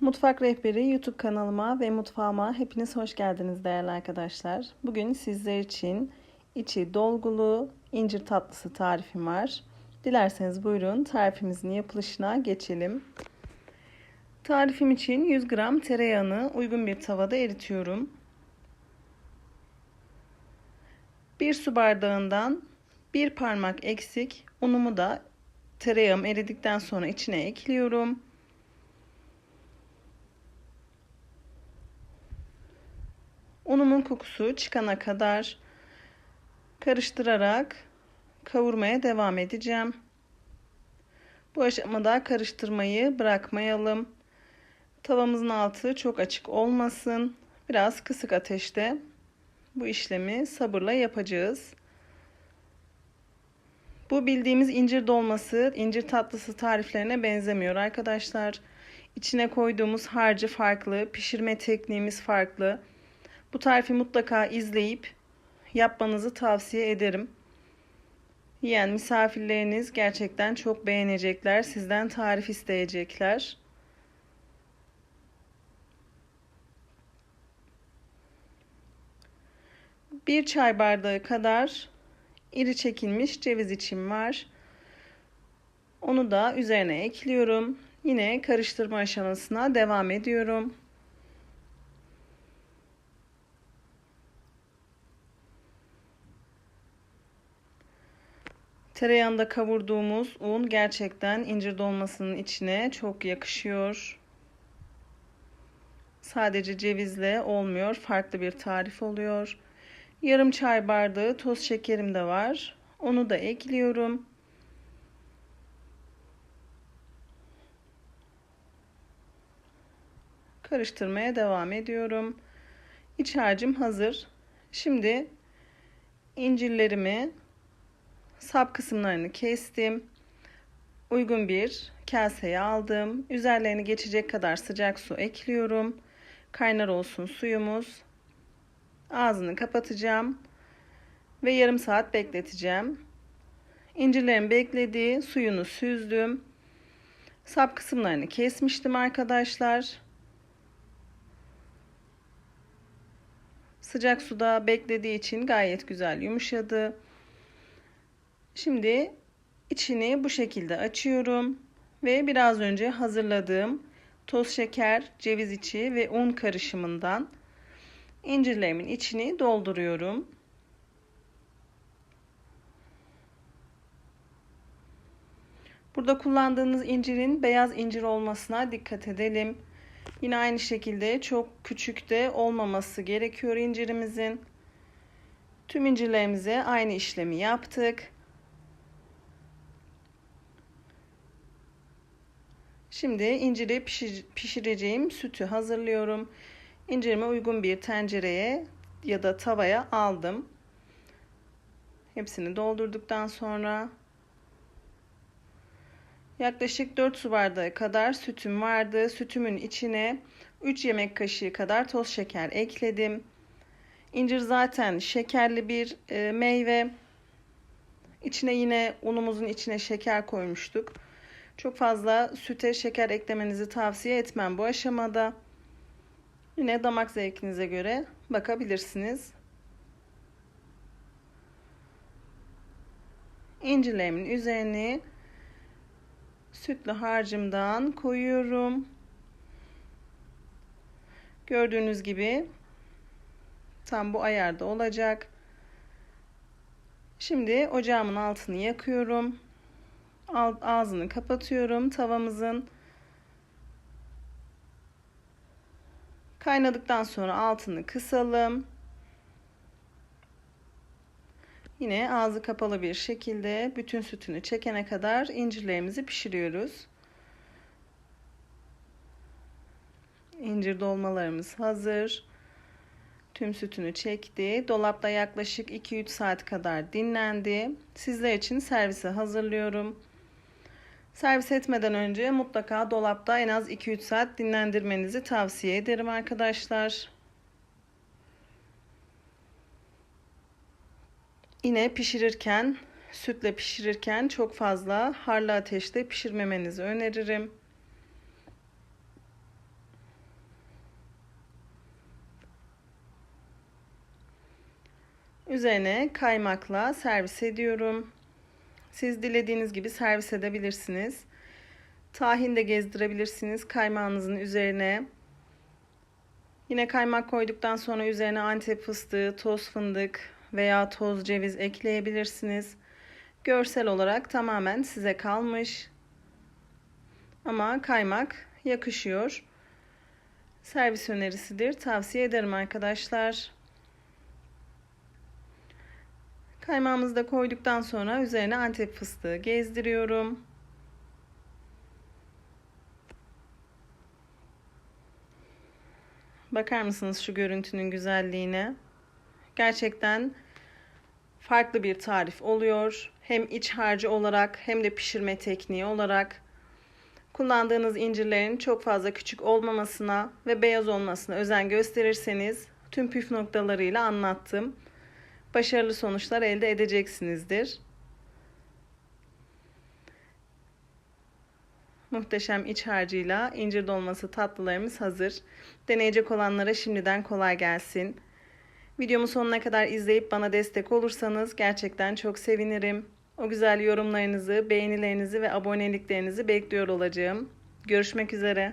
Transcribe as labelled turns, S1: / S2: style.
S1: Mutfak Rehberi YouTube kanalıma ve mutfağıma hepiniz hoş geldiniz değerli arkadaşlar. Bugün sizler için içi dolgulu incir tatlısı tarifim var. Dilerseniz buyurun tarifimizin yapılışına geçelim. Tarifim için 100 gram tereyağını uygun bir tavada eritiyorum. 1 su bardağından bir parmak eksik unumu da tereyağım eridikten sonra içine ekliyorum. Unumun kokusu çıkana kadar karıştırarak kavurmaya devam edeceğim. Bu aşamada karıştırmayı bırakmayalım. Tavamızın altı çok açık olmasın. Biraz kısık ateşte bu işlemi sabırla yapacağız. Bu bildiğimiz incir dolması, incir tatlısı tariflerine benzemiyor arkadaşlar. İçine koyduğumuz harcı farklı, pişirme tekniğimiz farklı. Bu tarifi mutlaka izleyip yapmanızı tavsiye ederim. Yiyen misafirleriniz gerçekten çok beğenecekler. Sizden tarif isteyecekler. Bir çay bardağı kadar iri çekilmiş ceviz içim var. Onu da üzerine ekliyorum. Yine karıştırma aşamasına devam ediyorum. Tereyağında kavurduğumuz un gerçekten incir dolmasının içine çok yakışıyor. Sadece cevizle olmuyor. Farklı bir tarif oluyor. Yarım çay bardağı toz şekerim de var. Onu da ekliyorum. Karıştırmaya devam ediyorum. İç harcım hazır. Şimdi incirlerimi sap kısımlarını kestim. Uygun bir kaseye aldım. Üzerlerini geçecek kadar sıcak su ekliyorum. Kaynar olsun suyumuz. Ağzını kapatacağım ve yarım saat bekleteceğim. İncirlerim bekledi, suyunu süzdüm. Sap kısımlarını kesmiştim arkadaşlar. Sıcak suda beklediği için gayet güzel yumuşadı. Şimdi içini bu şekilde açıyorum ve biraz önce hazırladığım toz şeker, ceviz içi ve un karışımından incirlerimin içini dolduruyorum. Burada kullandığınız incirin beyaz incir olmasına dikkat edelim. Yine aynı şekilde çok küçük de olmaması gerekiyor incirimizin. Tüm incirlerimize aynı işlemi yaptık. Şimdi inciri pişir, pişireceğim sütü hazırlıyorum. İncirime uygun bir tencereye ya da tavaya aldım. Hepsini doldurduktan sonra yaklaşık 4 su bardağı kadar sütüm vardı. Sütümün içine 3 yemek kaşığı kadar toz şeker ekledim. İncir zaten şekerli bir e, meyve. İçine yine unumuzun içine şeker koymuştuk. Çok fazla süte şeker eklemenizi tavsiye etmem bu aşamada. Yine damak zevkinize göre bakabilirsiniz. İncirlerimin üzerine sütlü harcımdan koyuyorum. Gördüğünüz gibi tam bu ayarda olacak. Şimdi ocağımın altını yakıyorum ağzını kapatıyorum tavamızın. Kaynadıktan sonra altını kısalım. Yine ağzı kapalı bir şekilde bütün sütünü çekene kadar incirlerimizi pişiriyoruz. İncir dolmalarımız hazır. Tüm sütünü çekti. Dolapta yaklaşık 2-3 saat kadar dinlendi. Sizler için servise hazırlıyorum. Servis etmeden önce mutlaka dolapta en az 2-3 saat dinlendirmenizi tavsiye ederim arkadaşlar. Yine pişirirken, sütle pişirirken çok fazla harlı ateşte pişirmemenizi öneririm. Üzerine kaymakla servis ediyorum. Siz dilediğiniz gibi servis edebilirsiniz. Tahin de gezdirebilirsiniz kaymağınızın üzerine. Yine kaymak koyduktan sonra üzerine antep fıstığı, toz fındık veya toz ceviz ekleyebilirsiniz. Görsel olarak tamamen size kalmış. Ama kaymak yakışıyor. Servis önerisidir. Tavsiye ederim arkadaşlar. Kaymağımızı da koyduktan sonra üzerine antep fıstığı gezdiriyorum. Bakar mısınız şu görüntünün güzelliğine? Gerçekten farklı bir tarif oluyor. Hem iç harcı olarak hem de pişirme tekniği olarak kullandığınız incirlerin çok fazla küçük olmamasına ve beyaz olmasına özen gösterirseniz tüm püf noktalarıyla anlattım. Başarılı sonuçlar elde edeceksinizdir. Muhteşem iç harcıyla incir dolması tatlılarımız hazır. Deneyecek olanlara şimdiden kolay gelsin. Videomu sonuna kadar izleyip bana destek olursanız gerçekten çok sevinirim. O güzel yorumlarınızı, beğenilerinizi ve aboneliklerinizi bekliyor olacağım. Görüşmek üzere.